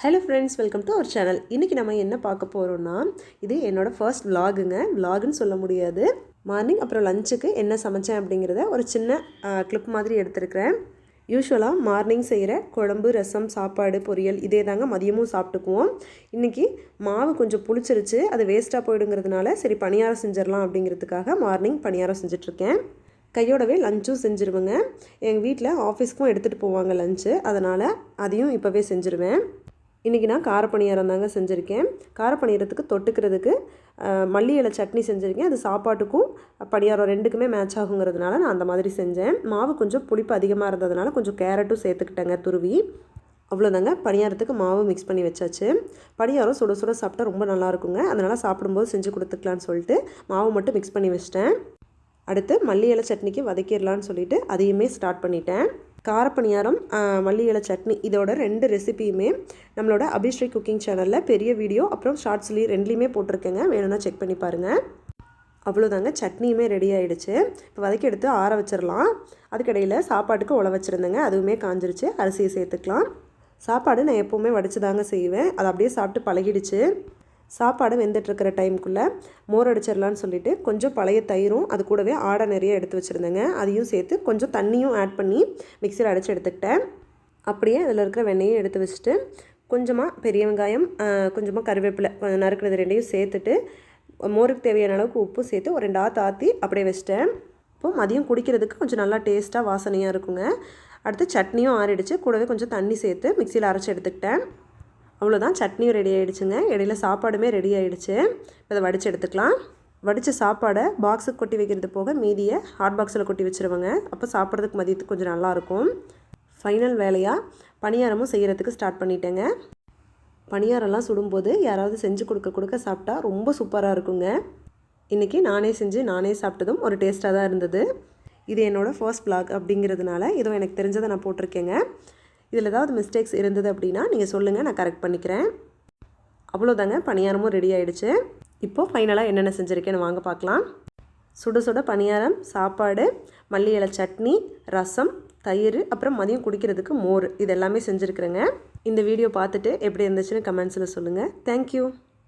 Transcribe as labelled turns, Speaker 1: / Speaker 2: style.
Speaker 1: Hello friends welcome to our channel இன்றைக்கி நம்ம என்ன பார்க்க போகிறோன்னா இது என்னோடய ஃபர்ஸ்ட் விலாகுங்க விலாகுன்னு சொல்ல முடியாது. மார்னிங் அப்புறம் லஞ்சுக்கு என்ன சமைச்சேன் அப்படிங்கிறத ஒரு சின்ன கிளிப் மாதிரி எடுத்திருக்கிறேன். யூஸ்வலாக மார்னிங் செய்கிற குழம்பு ரசம் சாப்பாடு பொரியல் இதே தாங்க மதியமும் சாப்பிட்டுக்குவோம். இன்றைக்கி மாவு கொஞ்சம் புளிச்சிருச்சு அது வேஸ்ட்டாக போயிடுங்கிறதுனால சரி பணியாரம் செஞ்சிடலாம் அப்படிங்கிறதுக்காக மார்னிங் பணியாரம் செஞ்சிட்ருக்கேன் கையோடவே லஞ்சும் செஞ்சுருவேங்க. எங்கள் வீட்டில் ஆஃபீஸ்க்கும் எடுத்துகிட்டு போவாங்க லஞ்சு அதனால் அதையும் இப்போவே செஞ்சுருவேன். இன்றைக்கி நான் காரப்பணியாரம் தாங்க செஞ்சுருக்கேன். காரப்பணியாரத்துக்கு தொட்டுக்கிறதுக்கு மல்லி இலை சட்னி செஞ்சுருக்கேன். அது சாப்பாட்டுக்கும் பணியாரம் ரெண்டுக்குமே மேட்ச் ஆகுங்கிறதுனால நான் அந்த மாதிரி செஞ்சேன். மாவு கொஞ்சம் புளிப்பு அதிகமாக இருந்ததுனால கொஞ்சம் கேரட்டும் சேர்த்துக்கிட்டேங்க துருவி. அவ்வளோதாங்க பணியாரத்துக்கு மாவு மிக்ஸ் பண்ணி வச்சாச்சு. பணியாரம் சுட சுட சாப்பிட்டா ரொம்ப நல்லா இருக்குங்க. அதனால் சாப்பிடும்போது செஞ்சு கொடுத்துக்கலான்னு சொல்லிட்டு மாவு மட்டும் மிக்ஸ் பண்ணி வச்சிட்டேன். அடுத்து மல்லி இலை சட்னிக்கு வதக்கிடலான்னு சொல்லிட்டு அதையுமே ஸ்டார்ட் பண்ணிட்டேன். காரப்பணியாரம் மல்லி இலை சட்னி இதோட ரெண்டு ரெசிபியுமே நம்மளோட அபிஷ்ரீ குக்கிங் சேனலில் பெரிய வீடியோ அப்புறம் ஷார்ட்ஸ்லேயும் ரெண்டுலேயுமே போட்டிருக்கேங்க. வேணும்னா செக் பண்ணி பாருங்கள் அவ்வளோதாங்க சட்னியுமே ரெடி ஆகிடுச்சு இப்போ வதக்கி எடுத்து ஆற வச்சிடலாம் அதுக்கடையில் சாப்பாட்டுக்கு உழ வச்சுருந்தேங்க. அதுவுமே காஞ்சிருச்சு. அரிசியை சேர்த்துக்கலாம். சாப்பாடு நான் எப்போவுமே வடிச்சு தாங்க செய்வேன். அதை அப்படியே சாப்பிட்டு பழகிடுச்சு. சாப்பாடு வெந்துட்டுருக்கிற டைமுக்குள்ளே மோர் அடிச்சிடலான்னு சொல்லிவிட்டு கொஞ்சம் பழைய தயிரும் அது கூடவே ஆடை நிறைய எடுத்து வச்சுருந்தேங்க. அதையும் சேர்த்து கொஞ்சம் தண்ணியும் ஆட் பண்ணி மிக்சியில் அடைச்சி எடுத்துக்கிட்டேன். அப்படியே அதில் இருக்கிற வெண்ணையும் எடுத்து வச்சுட்டு கொஞ்சமாக பெரிய வெங்காயம் கொஞ்சமாக கருவேப்பிலை கொஞ்சம் நறுக்கிறது ரெண்டையும் சேர்த்துட்டு மோருக்கு தேவையான அளவுக்கு உப்பு சேர்த்து ஒரு ரெண்டு ஆற்று ஆற்றி அப்படியே வச்சிட்டேன். இப்போது மதியம் குடிக்கிறதுக்கு கொஞ்சம் நல்லா டேஸ்ட்டாக வாசனையாக இருக்குங்க. அடுத்து சட்னியும் ஆறிடுச்சு. கூடவே கொஞ்சம் தண்ணி சேர்த்து மிக்சியில் அரைச்சி எடுத்துக்கிட்டேன். அவ்வளோதான் சட்னியும் ரெடி ஆகிடுச்சுங்க இடையில சாப்பாடுமே ரெடி ஆகிடுச்சு இதை வடித்து எடுத்துக்கலாம். வடித்த சாப்பாடை பாக்ஸுக்கு கொட்டி வைக்கிறது போக மீதியை ஹாட் பாக்ஸில் கொட்டி வச்சுருவாங்க. அப்போ சாப்பிட்றதுக்கு மதியத்துக்கு கொஞ்சம் நல்லாயிருக்கும் ஃபைனல் வேலையாக பணியாரமும் செய்கிறதுக்கு ஸ்டார்ட் பண்ணிட்டேங்க. பணியாரம்லாம் சுடும்போது யாராவது செஞ்சு கொடுக்க கொடுக்க சாப்பிட்டா ரொம்ப சூப்பராக இருக்குங்க. இன்றைக்கி நானே செஞ்சு நானே சாப்பிட்டதும் ஒரு டேஸ்ட்டாக தான் இருந்தது. இது என்னோடய ஃபர்ஸ்ட் பிளாக் அப்படிங்கிறதுனால இதுவும் எனக்கு தெரிஞ்சதை நான் போட்டிருக்கேங்க. இதில் ஏதாவது மிஸ்டேக்ஸ் இருந்தது அப்படின்னா நீங்கள் சொல்லுங்கள் நான் கரெக்ட் பண்ணிக்கிறேன். அவ்வளோதாங்க பணியாரமும் ரெடி ஆகிடுச்சு இப்போது ஃபைனலாக என்னென்ன செஞ்சுருக்கேன்னு வாங்க பார்க்கலாம். சுட சுட பணியாரம் சாப்பாடு மல்லி இலை சட்னி ரசம் தயிர் அப்புறம் மதியம் குடிக்கிறதுக்கு மோர் இது எல்லாமே செஞ்சுருக்குறேங்க. இந்த வீடியோ பார்த்துட்டு எப்படி இருந்துச்சுன்னு கமெண்ட்ஸில் சொல்லுங்கள் தேங்க்யூ